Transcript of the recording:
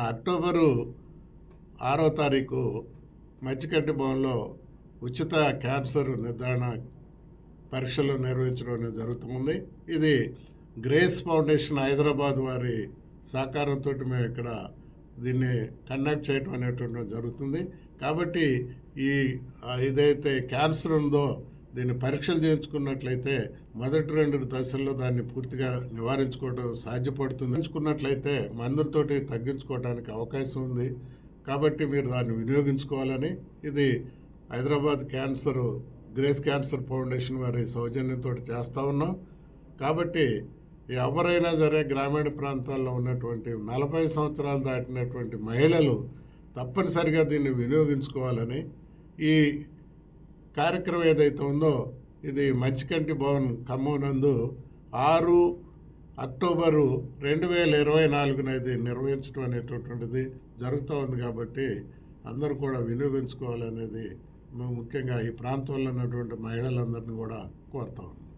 ఆ అక్టోబరు ఆరో తారీఖు మచ్చికట్టి భవన్లో ఉచిత క్యాన్సర్ నిర్ధారణ పరీక్షలు నిర్వహించడం అనేది జరుగుతుంది ఇది గ్రేస్ ఫౌండేషన్ హైదరాబాద్ వారి సహకారంతో మేము ఇక్కడ దీన్ని కండక్ట్ చేయడం అనేటువంటి జరుగుతుంది. కాబట్టి ఈ ఇదైతే ఏదైతే క్యాన్సర్ ఉందో దీన్ని పరీక్షలు చేయించుకున్నట్లయితే మొదటి రెండు దశల్లో దాన్ని పూర్తిగా నివారించుకోవడం సాధ్యపడుతుంది. ఎంచుకున్నట్లయితే మందులతోటి తగ్గించుకోవడానికి అవకాశం ఉంది. కాబట్టి మీరు దాన్ని వినియోగించుకోవాలని ఇది Hyderabad cancer Grace cancer foundation వారి సౌజన్యంతో చేస్తూ ఉన్నాం. కాబట్టి ఎవరైనా సరే గ్రామీణ ప్రాంతాల్లో ఉన్నటువంటి నలభై సంవత్సరాలు దాటినటువంటి మహిళలు తప్పనిసరిగా దీన్ని వినియోగించుకోవాలని ఈ కార్యక్రమం ఏదైతే ఉందో ఇది మంచికంటి భవన్ ఖమ్మం నందు ఆరు అక్టోబరు రెండు వేల ఇరవై నాలుగున ఇది నిర్వహించడం అనేటటువంటిది జరుగుతూ ఉంది కాబట్టి అందరూ కూడా వినియోగించుకోవాలనేది మేము ముఖ్యంగా ఈ ప్రాంతంలో ఉన్నటువంటి మహిళలందరినీ కూడా కోరుతా ఉన్నాం.